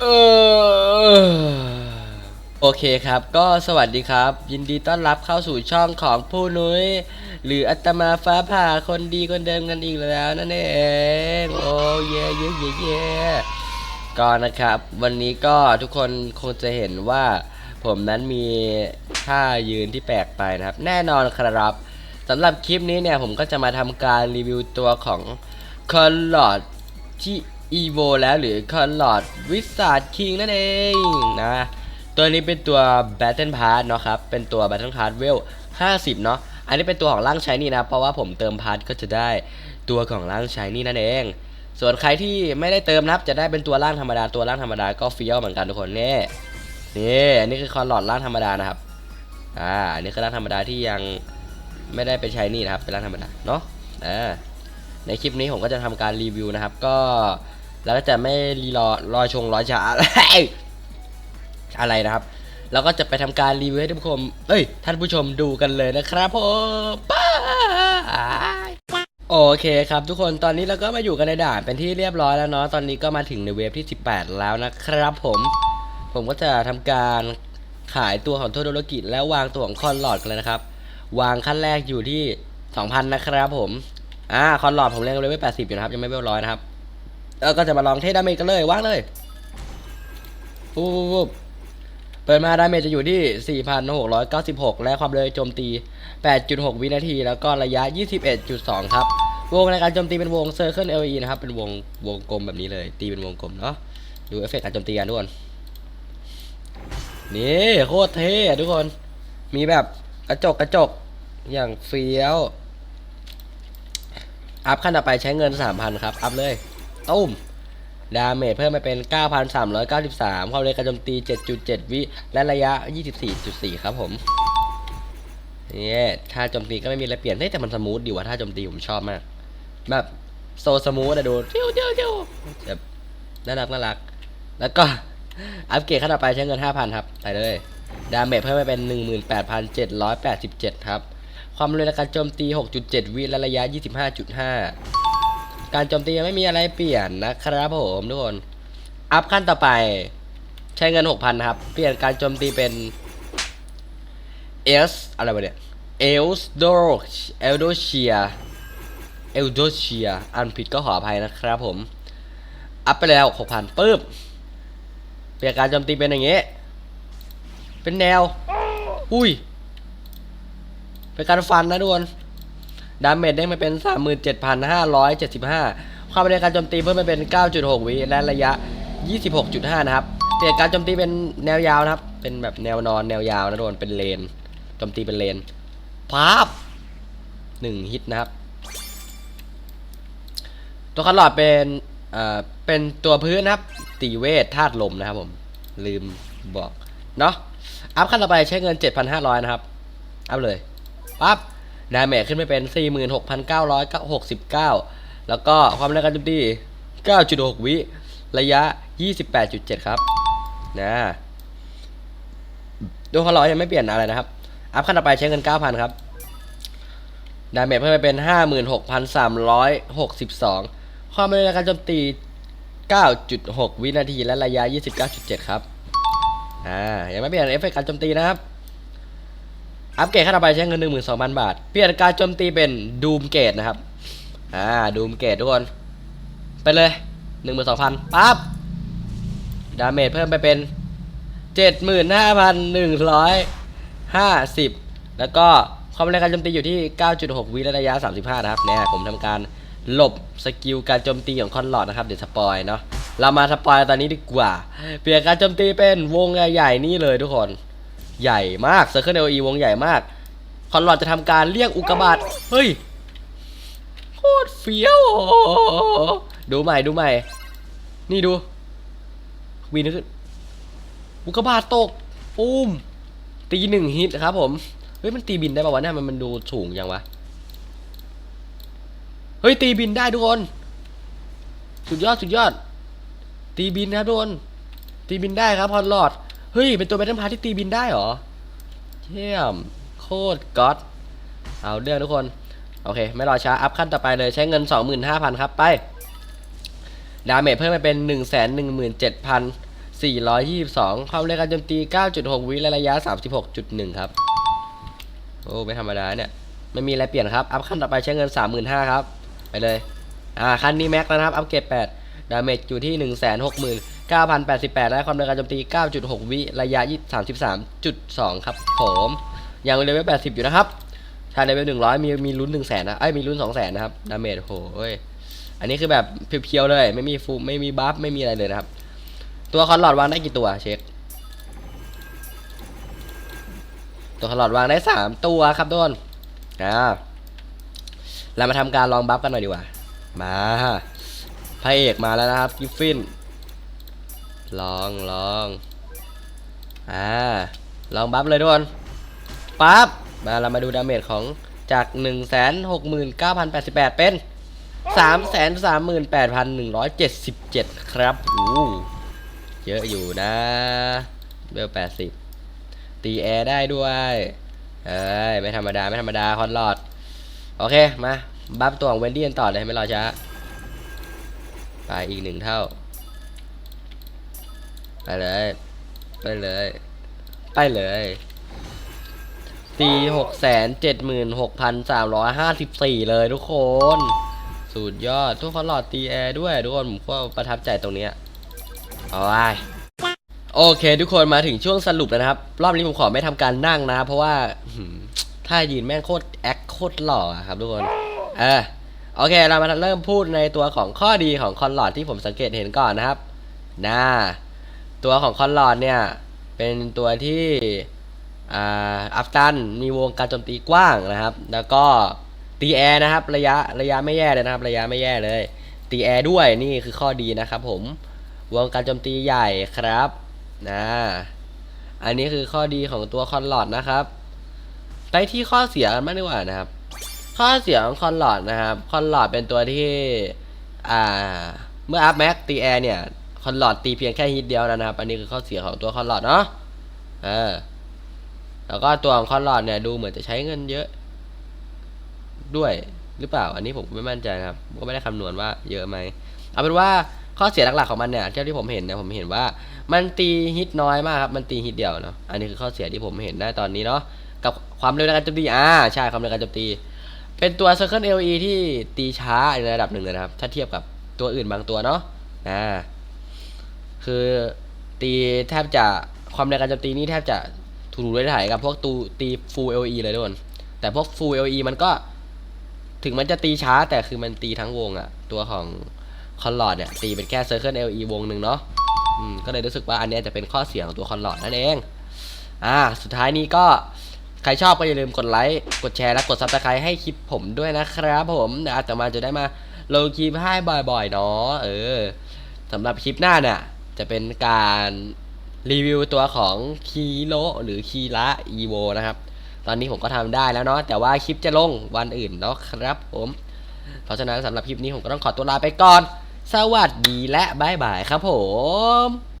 เออโอเคครับ ก็สวัสดีครับ ยินดีต้อนรับเข้าสู่ช่องของผู้นุ้ย หรืออัตมาฟ้าผ่าคนดีคนเดิมกันอีกแล้วนั่นเองโอ้เย่เย่เย่เย่ก็นะครับ วันนี้ก็ทุกคนคงจะเห็นว่า ผมนั้นมีท่ายืนที่แปลกไปนะครับ แน่นอนครับสำหรับคลิปนี้เนี่ยผมก็จะมาทำการรีวิวตัวของคอนลอดที่ อีโวแล้วหรือคอนลอดวิสาดคิงนั่นเองนะ ตัวนี้เป็นตัว Battle Pass เนาะครับ เป็นตัว Battle Pass เวล50 เนาะ อันนี้เป็นตัวของร่างชายนี่นะ เพราะว่าผมเติมพาร์ทก็จะได้ตัวของร่างชายนี่นั่นเอง ส่วนใครที่ไม่ได้เติมนะครับ จะได้เป็นตัวร่างธรรมดา ตัวร่างธรรมดาก็เฟี้ยวเหมือนกันทุกคนเนี่นี่อันนี้คือคอนลอดร่างธรรมดานะครับ อ่า อันนี้คือร่างธรรมดาที่ยังไม่ได้เป็นชายนี่นะครับ เป็นร่างธรรมดาเนาะ อ่า ในคลิปนี้ผมก็จะทำการรีวิวนะครับ ก็ แล้วก็จะไม่รีรอรอชงรอช้าอะไรนะครับแล้วก็จะไปทำการรีวิวให้ท่านผู้ชม เอ้ย ท่านผู้ชมดูกันเลยนะครับผมป้ายโอเคครับทุกคนตอนนี้เราก็มาอยู่กันในด่านเป็นที่เรียบร้อยแล้วเนาะตอนนี้ก็มาถึงในเวฟที่ 18 แล้วนะครับผม ผมก็จะทำการขายตัวของโทโดโรกิแล้ววางตัวของคอนหลอดกันเลยนะครับ วางขั้นแรกอยู่ที่ 2,000 นะครับผม อ่าคอนหลอดผมเล่นเลยไม่80 อยู่นะครับ ยังไม่เวลร้อยนะครับ แล้วก็จะมาลองเทสดาเมจกันเลยว่างเลยปุ๊บปุ๊บปุ๊บเปิดมาดาเมจจะอยู่ที่ 4,696 และความเร็วโจมตี 8.6 วินาที แล้วก็ระยะ 21.2 ครับ วงในการโจมตีเป็นวง Circle LE นะครับ เป็นวงวงกลมแบบนี้เลย ตีเป็นวงกลมเนาะ ดูเอฟเฟกต์การโจมตีกันทุกคน นี่โคตรเท่ทุกคน มีแบบกระจกกระจกอย่างเฟี้ยว อัพขั้นต่อไปใช้เงิน 3,000 ครับ อัพเลย ตุ้มดาเมจเพิ่มไปเป็น 9,393 ความเร็วการโจมตี 7.7 วิ และระยะ 24.4 ครับผมนี่ท่าโจมตีก็ไม่มีอะไรเปลี่ยนเฮ้ยแต่มันสมูทดีว่ะท่าโจมตีผมชอบมาก แบบโซสมูทอะดูเที่ยวเที่ยวเที่ยวแบบน่ารักน่ารัก แล้วก็อัพเกรดขั้นต่อไปใช้เงิน 5,000 ครับ ไปเลย ดาเมจเพิ่มไปเป็น 18,787 ครับ ความเร็วการโจมตี 6.7 วิและระยะ 25.5 การโจมตียังไม่มีอะไรเปลี่ยนนะครับผมทุกคน อัพขั้นต่อไป ใช้เงิน6,000ครับ เปลี่ยนการโจมตีเป็น S อสอะไรวะเนี่ย e l s d o r e l d o s h i a e l d o s h i a อันผิดก็ขออภัยนะครับผม อัพไปแล้ว6,000ปึ๊บ เปลี่ยนการโจมตีเป็นอย่างงี้เป็นแนว อุ้ย เป็นการฟันนะทุกคน ดาเมจได้มาเป็น 37,575 ความเร็วการโจมตีเพิ่มมาเป็น 9.6 วิและระยะ 26.5 นะครับเปลี่ยนการโจมตีเป็นแนวยาวนะครับ เป็นแบบแนวนอนแนวยาวนะทุกคนเป็นเลนโจมตีเป็นเลนพาบหนึ่งฮิตนะครับ ตัวคันหลอดเป็นเอ่อเป็นตัวพื้นนะครับ ตีเวทธาตุลมนะครับผม ลืมบอก เนาะอัพขั้นต่อไปใช้เงิน 7,500 นะครับ อัพเลยปั๊บ ดาเมจขึ้นไปเป็น 46,969 แล้วก็ความแรงการโจมตี9.6 วิ ระยะ 28.7 ครับ นะดูคอลอยยังไม่เปลี่ยนอะไรนะครับ อัพขั้นต่อไปใช้เงิน 9,000 ครับ ดาเมจเพิ่มไปเป็น 56,362 ความเร็วการโจมตี 9.6 วินาทีและระยะ 29.7 ครับ อ่า ยังไม่เปลี่ยนเอฟเฟกต์การโจมตีนะครับ อัปเกรดขั้นต่อไปใช้เงิน 12,000 บาท เปลี่ยนการโจมตีเป็นดูมเกตนะครับ อ่าดูมเกตทุกคน ไปเลย 12,000ปั๊บ ดาเมจเพิ่มไปเป็น 75,150 แล้วก็ความแรงการโจมตีอยู่ที่ 9.6 วิและระยะ 35 นะครับเนี่ยผมทำการหลบสกิลการโจมตีของคอนหลอดนะครับ เดี๋ยวสปอยเนาะเรามาสปอยตอนนี้ดีกว่า เปลี่ยนการโจมตีเป็นวงใหญ่ๆนี่เลยทุกคน ใหญ่มาก Circle LE วงใหญ่มาก คอนหลอดจะทำการเรียกอุกกาบาตเฮ้ยโคตรเฟี้ยวดูใหม่ดูใหม่ นี่ดูวีนขึ้นอุกกาบาตตกปุ้มตีหนึ่งฮิตครับผมเฮ้ยมันตีบินได้ป่าวะเนี่ยมันมันดูสูงยังวะเฮ้ยตีบินได้ทุกคน สุดยอดสุดยอด ตีบินนะครับทุกคน ตีบินได้ครับพอลลอด เฮ้ย เป็นตัวแบทเทิลพาร์ที่ตีบินได้เหรอเยี่ยม โคตรก๊อตเอาเรื่องทุกคน โอเค ไม่รอช้า อัพขั้นต่อไปเลยใช้เงิน 25,000 ครับ ไป ดาเมจเพิ่มไปเป็น 1 1 7 422 ความเร็วการโจมตี 9.6 วิและระยะ 36.1 ครับ โอ้ ไม่ธรรมดาเนี่ย ไม่มีอะไรเปลี่ยนครับ อัพขั้นต่อไปใช้เงิน 35,000 ครับ ไปเลย อ่า ขั้นนี้แม็กแล้วนะครับ อัพเกรด8ดาเมจอยู่ที่ 9,088 และความเร็วการโจมตี 9.6 วิระยะ 33.2 ครับผมยังเลเวล80 อยู่นะครับถ้าเลเวล100 มีมีลุ้น 1 0 0 0 0นะเอ้ยมีลุ้น 2 0 0 0 0นะครับดาเมจโหยอันนี้คือแบบเพียวๆเลย ไม่มีฟูไม่มีบัฟไม่มีอะไรเลยนะครับ ตัวคอนหลอดวางได้กี่ตัวเช็ค ตัวคอนหลอดวางได้สามตัวครับทุนอ่าเรามาทำการลองบัฟกันหน่อยดีกว่า มาพระเอกมาแล้วนะครับกิฟฟิน ลองลองอ่าลองบัฟเลยทุกคนปั๊บมาเรามาดูดาเมจของจาก1 6 9 0 8 8 เป็น 3 3 8 1 7 7 ครับอู้เยอะอยู่นะเบล80 ตีแอร์ได้ด้วยเอ้ยไม่ธรรมดา ไม่ธรรมดาคอนหลอด โอเค มา บัฟตัวของเวนดี้กันต่อเลย ไม่รอช้า ไปอีกหนึ่งเท่า ไปเลย ไปเลย ไปเลยตีหกแสนเจ็ดหมื่นหกพันสามร้อยห้าสิบสี่เลยทุกคน สุดยอด ทุกคนหลอดตีแอร์ด้วยทุกคนผมก็ประทับใจตรงเนี้ยเอาไว้โอเค ทุกคนมาถึงช่วงสรุปแล้วนะครับ รอบนี้ผมขอไม่ทำการนั่งนะครับเพราะว่าถ้ายืนแม่งโคตรแอคโคตรหล่อครับทุกคน เออโอเค เรามาเริ่มพูดในตัวของข้อดีของคอนหลอดที่ผมสังเกตเห็นก่อนนะครับน่า ตัวของคอนหลอดเนี่ย เป็นตัวที่อ่าอัฟตันมีวงการโจมตีกว้างนะครับ แล้วก็ตีแอร์นะครับ ระยะระยะไม่แย่เลยนะครับ ระยะไม่แย่เลย ตีแอร์ด้วยนี่คือข้อดีนะครับผมวงการโจมตีใหญ่ครับนะอันนี้คือข้อดีของตัวคอนหลอดนะครับ ไปที่ข้อเสียกันมากดีกว่านะครับ ข้อเสียของคอนหลอดนะครับ คอนหลอดเป็นตัวที่ อ่า เมื่ออัพแม็กตีแอร์เนี่ย อนหลอดตีเพียงแค่ฮิตเดียวนะครับ อันนี้คือข้อเสียของตัวคอนหลอดเนาะเออแล้วก็ตัวของคอนหลอดเนี่ยดูเหมือนจะใช้เงินเยอะด้วยหรือเปล่า อันนี้ผมไม่มั่นใจครับก็ไม่ได้คำนวณว่าเยอะไหมเอาเป็นว่าข้อเสียหลักๆของมันเนี่ยเท่าที่ผมเห็นเนี่ยผมเห็นว่ามันตีฮิตน้อยมากครับมันตีฮิตเดียวเนาะอันนี้คือข้อเสียที่ผมเห็นได้ตอนนี้เนาะกับความเร็วในการโจมตีอ่าใช่ความเร็วในการโจมตี เป็นตัว Circle LE ที่ตีช้าในระดับหนึ่งเลยนะครับ ถ้าเทียบกับตัวอื่นบางตัวเนาะอ่า คือตีแทบจะความเร็วการโจมตีนี่แทบจะถูรูได้ถ่ายกับพวกตูตี Full LE เลยทุกคน แต่พวก Full LE มันก็ ถึงมันจะตีช้าแต่คือมันตีทั้งวงอะตัวของคอนหลอดเนี่ยตีเป็นแค่ Circle LE วงหนึ่งเนาะอืมก็เลยรู้สึกว่าอันนี้จะเป็นข้อเสียของตัวคอนหลอดนั่นเอง อ่า สุดท้ายนี้ก็ใครชอบก็อย่าลืมกดไลค์ กดแชร์ และกดซับสไครต์ให้คลิปผมด้วยนะครับผมเดี๋ยวอาจจะมาจะได้มาลงคลิปให้บ่อยๆเนาะ เออสำหรับคลิปหน้าเนี่ย จะเป็นการรีวิวตัวของคีโลหรือคีระอีโวนะครับ ตอนนี้ผมก็ทำได้แล้วเนาะแต่ว่าคลิปจะลงวันอื่นเนาะครับผม เพราะฉะนั้นสำหรับคลิปนี้ผมก็ต้องขอตัวลาไปก่อน สวัสดีและบ๊ายบายครับผม